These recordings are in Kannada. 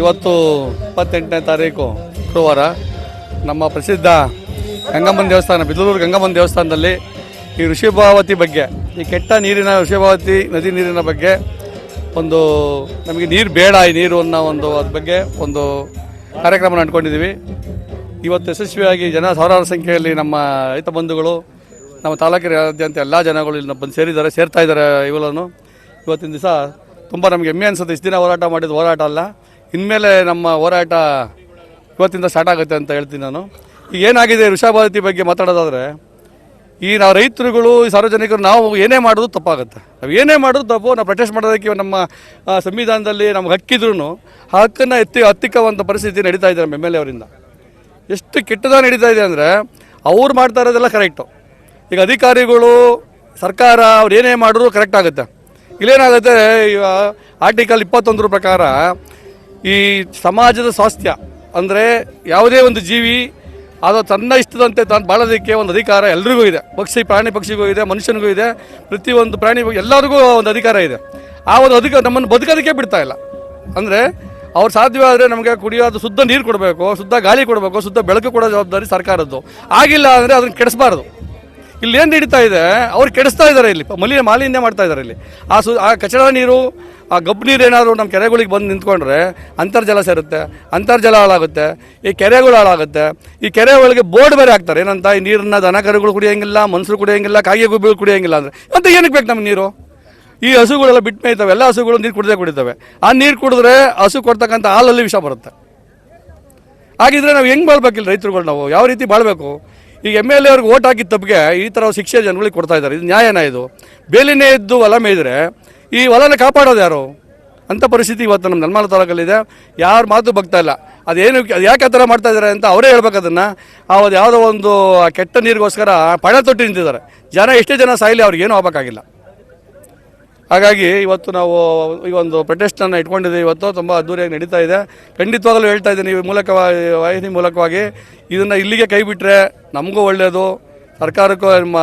ಇವತ್ತು ಇಪ್ಪತ್ತೆಂಟನೇ ತಾರೀಕು ಶುಕ್ರವಾರ ನಮ್ಮ ಪ್ರಸಿದ್ಧ ಗಂಗಮ್ಮನ ದೇವಸ್ಥಾನ, ಬಿದಲೂರು ಗಂಗಮ್ಮನ ದೇವಸ್ಥಾನದಲ್ಲಿ ಈ ಋಷಿಭಾವತಿ ಬಗ್ಗೆ, ಈ ಕೆಟ್ಟ ನೀರಿನ ಋಷಿಭಾವತಿ ನದಿ ನೀರಿನ ಬಗ್ಗೆ ಒಂದು ನಮಗೆ ನೀರು ಬೇಡ, ಈ ನೀರು ಅನ್ನೋ ಒಂದು ಅದ್ರ ಬಗ್ಗೆ ಒಂದು ಕಾರ್ಯಕ್ರಮ ಅಂದ್ಕೊಂಡಿದ್ದೀವಿ ಇವತ್ತು ಯಶಸ್ವಿಯಾಗಿ ಜನ ಸಾವಿರಾರು ಸಂಖ್ಯೆಯಲ್ಲಿ ನಮ್ಮ ರೈತ ಬಂಧುಗಳು, ನಮ್ಮ ತಾಲೂಕಿನಾದ್ಯಂತ ಎಲ್ಲ ಜನಗಳು ಇಲ್ಲಿ ಬಂದು ಸೇರಿದ್ದಾರೆ, ಸೇರ್ತಾ ಇದ್ದಾರೆ ಇವೆಲ್ಲನು ಇವತ್ತಿನ ದಿವಸ ತುಂಬ ನಮಗೆ ಹೆಮ್ಮೆ ಅನಿಸುತ್ತೆ. ಇಷ್ಟು ದಿನ ಹೋರಾಟ ಮಾಡಿದ ಹೋರಾಟ ಅಲ್ಲ. ಇನ್ಮೇಲೆ ನಮ್ಮ ಹೋರಾಟ ಇವತ್ತಿಂದ ಸ್ಟಾರ್ಟ್ ಆಗುತ್ತೆ ಅಂತ ಹೇಳ್ತೀನಿ ನಾನು. ಈಗ ಏನಾಗಿದೆ ವೃಷಭಾವತಿ ಬಗ್ಗೆ ಮಾತಾಡೋದಾದರೆ, ಈ ನಾವು ರೈತರುಗಳು, ಈ ಸಾರ್ವಜನಿಕರು ನಾವು ಏನೇ ಮಾಡೋದು ತಪ್ಪಾಗುತ್ತೆ. ನಾವು ಏನೇ ಮಾಡೋದು ತಪ್ಪು, ನಾವು ಪ್ರೊಟೆಸ್ಟ್ ಮಾಡೋದಕ್ಕೆ ನಮ್ಮ ಸಂವಿಧಾನದಲ್ಲಿ ನಮ್ಗೆ ಹಕ್ಕಿದ್ರು ಆ ಹಕ್ಕನ್ನು ಎತ್ತಿ ಹತ್ತಿಕ್ಕುವಂಥ ಪರಿಸ್ಥಿತಿ ನಡೀತಾ ಇದೆ ನಮ್ಮ ಎಂ ಎಲ್ ಎ ಅವರಿಂದ. ಎಷ್ಟು ಕೆಟ್ಟದಾಗ ನಡೀತಾ ಇದೆ ಅಂದರೆ, ಅವ್ರು ಮಾಡ್ತಾ ಇರೋದೆಲ್ಲ ಕರೆಕ್ಟು ಈಗ ಅಧಿಕಾರಿಗಳು, ಸರ್ಕಾರ ಅವ್ರು ಏನೇ ಮಾಡಿದ್ರು ಕರೆಕ್ಟ್ ಆಗುತ್ತೆ. ಇಲ್ಲೇನಾಗುತ್ತೆ ಈಗ ಆರ್ಟಿಕಲ್ ಇಪ್ಪತ್ತೊಂದರ ಪ್ರಕಾರ ಈ ಸಮಾಜದ ಸ್ವಾಸ್ಥ್ಯ ಅಂದರೆ ಯಾವುದೇ ಒಂದು ಜೀವಿ ಅದು ತನ್ನ ಇಷ್ಟದಂತೆ ತಾನು ಬಾಳೋದಕ್ಕೆ ಒಂದು ಅಧಿಕಾರ ಎಲ್ರಿಗೂ ಇದೆ. ಪಕ್ಷಿ, ಪ್ರಾಣಿ ಪಕ್ಷಿಗೂ ಇದೆ, ಮನುಷ್ಯನಿಗೂ ಇದೆ, ಪ್ರತಿಯೊಂದು ಪ್ರಾಣಿ ಎಲ್ಲರಿಗೂ ಒಂದು ಅಧಿಕಾರ ಇದೆ. ಆ ಒಂದು ಅಧಿಕಾರ ನಮ್ಮನ್ನು ಬದುಕೋದಕ್ಕೆ ಬಿಡ್ತಾ ಇಲ್ಲ. ಅಂದರೆ ಅವ್ರು ಸಾಧ್ಯವಾದರೆ ನಮಗೆ ಕುಡಿಯೋದು ಶುದ್ಧ ನೀರು ಕೊಡಬೇಕು, ಶುದ್ಧ ಗಾಳಿ ಕೊಡಬೇಕು, ಶುದ್ಧ ಬೆಳಕು ಕೊಡೋ ಜವಾಬ್ದಾರಿ ಸರ್ಕಾರದ್ದು. ಆಗಿಲ್ಲ ಅಂದರೆ ಅದನ್ನು ಕೆಡಿಸಬಾರ್ದು. ಇಲ್ಲಿ ಏನು ನಡೀತಾ ಇದೆ? ಅವ್ರು ಕೆಡಿಸ್ತಾ ಇದ್ದಾರೆ ಇಲ್ಲಿ. ಮಲಿನ ಮಾಲಿನ್ಯ ಮಾಡ್ತಾ ಇದ್ದಾರೆ ಇಲ್ಲಿ. ಆ ಸು ಆ ಕಚಡ ನೀರು, ಆ ಗಬ್ಬು ನೀರು ಏನಾದ್ರು ನಮ್ಮ ಕೆರೆಗಳಿಗೆ ಬಂದು ನಿಂತ್ಕೊಂಡ್ರೆ ಅಂತರ್ಜಲ ಸೇರುತ್ತೆ, ಅಂತರ್ಜಲ ಹಾಳಾಗುತ್ತೆ, ಈ ಕೆರೆಗಳು ಹಾಳಾಗುತ್ತೆ. ಈ ಕೆರೆ ಒಳಗೆ ಬೋರ್ಡ್ ಬೇರೆ ಹಾಕ್ತಾರೆ. ಏನಂತ? ಈ ನೀರನ್ನ ದನ ಕರುಗಳು ಕುಡಿಯೋಂಗಿಲ್ಲ ಮನುಷ್ಯರು ಕುಡಿಯೋಂಗಿಲ್ಲ ಕಾಗೆ ಗುಬ್ಬಿಗಳು ಕುಡಿಯೋಂಗಿಲ್ಲ ಅಂದರೆ. ಅಂತ ಏನಕ್ಕೆ ಬೇಕು ನಮ್ಗೆ ನೀರು? ಈ ಹಸುಗಳೆಲ್ಲ ಬಿಟ್ಟು ಮೇಯ್ತವೆ. ಎಲ್ಲ ಹಸುಗಳು ನೀರು ಕುಡಿದೇ ಕುಡಿತವೆ. ಆ ನೀರು ಕುಡಿದ್ರೆ ಹಸು ಕೊಡ್ತಕ್ಕಂಥ ಹಾಲಲ್ಲಿ ವಿಷ ಬರುತ್ತೆ. ಹಾಗಿದ್ರೆ ನಾವು ಹೆಂಗೆ ಬಾಳ್ಬೇಕಿಲ್ಲ ರೈತರುಗಳು ನಾವು? ಯಾವ ರೀತಿ ಬಾಳ್ಬೇಕು? ಈಗ ಎಂ ಎಲ್ ಎ ಅವ್ರಿಗೆ ಓಟ್ ಹಾಕಿದ ತಪ್ಪಿಗೆ ಈ ಥರ ಶಿಕ್ಷೆ ಜನಗಳಿಗೆ ಕೊಡ್ತಾ ಇದ್ದಾರೆ. ಇದು ನ್ಯಾಯನ ಇದು. ಬೇಲಿನೇ ಇದ್ದು ಹೊಲ ಮೇಯ್ದರೆ ಈ ಹೊಲನ ಕಾಪಾಡೋದು ಯಾರು? ಅಂಥ ಪರಿಸ್ಥಿತಿ ಇವತ್ತು ನಮ್ಮ ನಲ್ಮಾಲ ತಾಲೂಕಲ್ಲಿದೆ. ಯಾರ ಮಾತು ಬಗ್ತಾ ಇಲ್ಲ. ಅದೇನು ಅದು ಯಾಕೆ ಆ ಥರ ಮಾಡ್ತಾ ಇದ್ದಾರೆ ಅಂತ ಅವರೇ ಹೇಳ್ಬೇಕು ಅದನ್ನು. ಅದು ಯಾವುದೋ ಒಂದು ಕೆಟ್ಟ ನೀರಿಗೋಸ್ಕರ ಪಣ ತೊಟ್ಟಿ ನಿಂತಿದ್ದಾರೆ. ಜನ ಎಷ್ಟೇ ಜನ ಸಾಯಲಿ ಅವ್ರಿಗೇನು ಆಗಬೇಕಾಗಿಲ್ಲ. ಹಾಗಾಗಿ ಇವತ್ತು ನಾವು ಈ ಒಂದು ಪ್ರೊಟೆಸ್ಟನ್ನು ಇಟ್ಕೊಂಡಿದ್ದೀವಿ ಇವತ್ತು, ತುಂಬ ಅದ್ದೂರಿಯಾಗಿ ನಡೀತಾ ಇದೆ. ಖಂಡಿತವಾಗಲೂ ಹೇಳ್ತಾ ಇದ್ದೀನಿ, ಈ ಮೂಲಕವಾಗಿ ವಾಹಿನಿ ಮೂಲಕವಾಗಿ ಇದನ್ನು ಇಲ್ಲಿಗೆ ಕೈ ಬಿಟ್ಟರೆ ನಮಗೂ ಒಳ್ಳೆಯದು ಸರ್ಕಾರಕ್ಕೂ, ನಮ್ಮ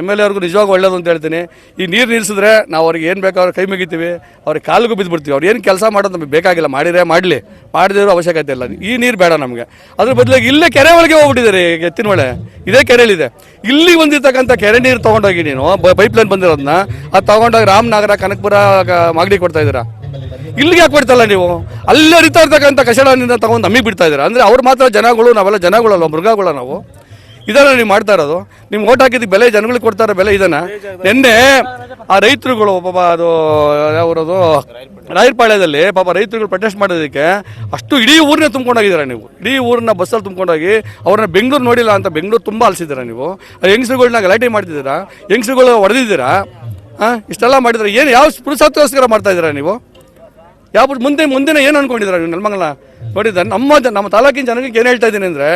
ಎಂ ಎಲ್ ಎವ್ರಿಗೂ ನಿಜವಾಗೂ ಒಳ್ಳೇದು ಅಂತ ಹೇಳ್ತೀನಿ. ಈ ನೀರು ನಿಲ್ಲಿಸಿದ್ರೆ ನಾವು ಅವ್ರಿಗೆ ಏನು ಬೇಕೋ ಅವ್ರಿಗೆ ಕೈ ಮುಗಿತೀವಿ, ಅವ್ರಿಗೆ ಕಾಲಿಗೂ ಬಿದ್ದುಬಿಡ್ತೀವಿ ಅವ್ರು ಏನು ಕೆಲಸ ಮಾಡೋದು ನಮಗೆ ಬೇಕಾಗಿಲ್ಲ. ಮಾಡಿದ್ರೆ ಮಾಡಲಿ. ಮಾಡಿದಿರೋ ಅವಶ್ಯಕತೆ ಇಲ್ಲ. ಈ ನೀರು ಬೇಡ ನಮಗೆ. ಅದ್ರ ಬದಲಾಗಿ ಇಲ್ಲೇ ಕೆರೆ ಒಳಗೆ ಹೋಗ್ಬಿಟ್ಟಿದ್ದಾರೆ ಎತ್ತಿನ ಒಳೆ ಇದೇ ಕೆರೆಯಲ್ಲಿದೆ. ಇಲ್ಲಿ ಬಂದಿರ್ತಕ್ಕಂಥ ಕೆರೆ ನೀರು ತೊಗೊಂಡೋಗಿ ನೀನು ಪೈಪ್ ಲೈನ್ ಬಂದಿರೋದನ್ನ ಅದು ತೊಗೊಂಡೋಗಿ ರಾಮನಗರ, ಕನಕಪುರ ಮಾಗಡಿ ಕೊಡ್ತಾ ಇದ್ದೀರಾ? ಇಲ್ಲಿಗೆ ಯಾಕೆ ಕೊಡ್ತಲ್ಲ ನೀವು? ಅಲ್ಲಿ ಹರಿತಾ ಇರ್ತಕ್ಕಂಥ ಕಷಡದಿಂದ ತಗೊಂಡು ನಮಗೆ ಬಿಡ್ತಾ ಇದ್ದೀರಾ? ಅಂದರೆ ಅವ್ರು ಮಾತ್ರ ಜನಗಳು, ನಾವೆಲ್ಲ ಜನಗಳಲ್ಲ ಮೃಗಗಳ ನಾವು? ಇದನ್ನ ನೀವು ಮಾಡ್ತಾ ಇರೋದು? ನಿಮ್ಗೆ ಓಟ್ ಹಾಕಿದ ಬೆಲೆ ಜನಗಳಿಗೆ ಕೊಡ್ತಾರೆ ಬೆಲೆ ಇದನ್ನ ನಿನ್ನೆ ಆ ರೈತರುಗಳು ಪಾಪ ಅದು, ಯಾವ್ರದು, ರಾಯರ್ಪಾಳ್ಯದಲ್ಲಿ ಪಾಪ ರೈತರುಗಳು ಪ್ರೊಟೆಸ್ಟ್ ಮಾಡೋದಕ್ಕೆ ಅಷ್ಟು ಇಡೀ ಊರನ್ನೇ ತುಂಬ್ಕೊಂಡೋಗಿದ್ದೀರಾ ನೀವು. ಇಡೀ ಊರನ್ನ ಬಸ್ಸಲ್ಲಿ ತುಂಬ್ಕೊಂಡೋಗಿ ಅವ್ರನ್ನ ಬೆಂಗಳೂರು ನೋಡಿಲ್ಲ ಅಂತ ಬೆಂಗಳೂರು ತುಂಬ ಅಲ್ಸಿದ್ದೀರಾ ನೀವು? ಆ ಹೆಂಗಸ್ರುಗಳ್ನ ಗಲಾಟೆ ಮಾಡ್ತಿದ್ದೀರಾ? ಹೆಂಗಸ್ರುಗಳು ಹೊಡೆದಿದ್ದೀರಾ? ಹಾಂ ಇಷ್ಟೆಲ್ಲ ಮಾಡಿದ್ರೆ ಏನು ಯಾವ ಪುರುಷತ್ವಗೋಸ್ಕರ ಮಾಡ್ತಾ ಇದ್ದೀರಾ ನೀವು? ಯಾವ ಮುಂದೆ ಮುಂದಿನ ಏನು ಅನ್ಕೊಂಡಿದ್ದೀರಾ ನೀವು ನೆಲಮಂಗಲ? ನೋಡಿದ್ರೆ ನಮ್ಮ ನಮ್ಮ ತಾಲೂಕಿನ ಜನರಿಗೆ ಏನು ಹೇಳ್ತಾ ಇದ್ದೀನಿ ಅಂದರೆ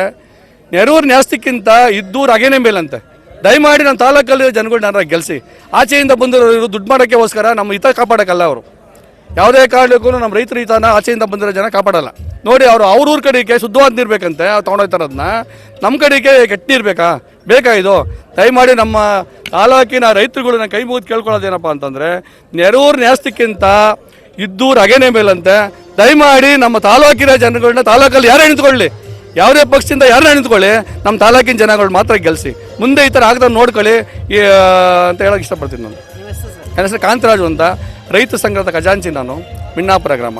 ನೆರೂರು ನ್ಯಾಸ್ತಿಕ್ಕಿಂತ ಇದ್ದೂರು ಅಗೇನೆ ಮೇಲಂತೆ. ದಯಮಾಡಿ ನಮ್ಮ ತಾಲೂಕಲ್ಲಿ ಜನಗಳನ್ನ ಗೆಲ್ಸಿ. ಆಚೆಯಿಂದ ಬಂದಿರೋರು ದುಡ್ಡು ಮಾಡೋಕ್ಕೋಸ್ಕರ ನಮ್ಮ ಹಿತ ಕಾಪಾಡೋಕ್ಕಲ್ಲ ಅವರು. ಯಾವುದೇ ಕಾರಣಕ್ಕೂ ನಮ್ಮ ರೈತರ ಹಿತನ ಆಚೆಯಿಂದ ಬಂದಿರೋ ಜನ ಕಾಪಾಡಲ್ಲ. ನೋಡಿ ಅವರು ಅವ್ರೂರ ಕಡೆಗೆ ಶುದ್ಧವಾದ ನೀರ್ಬೇಕಂತೆ ಅವ್ರು ತೊಗೊಂಡೋಗ್ತಾರದನ್ನ ನಮ್ಮ ಕಡೆಗೆ ಕೆಟ್ಟ ನೀರು ಬೇಕಾ? ಬೇಕಾ ಇದು? ದಯಮಾಡಿ ನಮ್ಮ ತಾಲೂಕಿನ ರೈತರುಗಳನ್ನ ಕೈ ಮುಗಿದು ಕೇಳ್ಕೊಳ್ಳೋದೇನಪ್ಪ ಅಂತಂದರೆ, ನೆರೂರು ನ್ಯಾಸ್ತಿಕ್ಕಿಂತ ಇದ್ದೂರು ಅಗೇನೇ ಮೇಲಂತೆ. ದಯಮಾಡಿ ನಮ್ಮ ತಾಲೂಕಿನ ಜನಗಳನ್ನ ತಾಲೂಕಲ್ಲಿ ಯಾರೇ ನಿಂತ್ಕೊಳ್ಳಿ ಯಾವುದೇ ಪಕ್ಷದಿಂದ ಯಾರನ್ನ ನಿಂತ್ಕೊಳ್ಳಿ ನಮ್ಮ ತಾಲೂಕಿನ ಜನಗಳು ಮಾತ್ರ ಗೆಲ್ಲಿಸಿ ಮುಂದೆ ಈ ಥರ ಆಗದ ನೋಡ್ಕೊಳ್ಳಿ. ಅಂತ ಹೇಳೋಕೆ ಇಷ್ಟಪಡ್ತೀನಿ ನಾನು. ನನ್ನ ಹೆಸರು ಕಾಂತರಾಜು ಅಂತ. ರೈತ ಸಂಘದ ಖಜಾಂಚಿ ನಾನು ಮಿಣ್ಣಾಪುರ ಗ್ರಾಮ.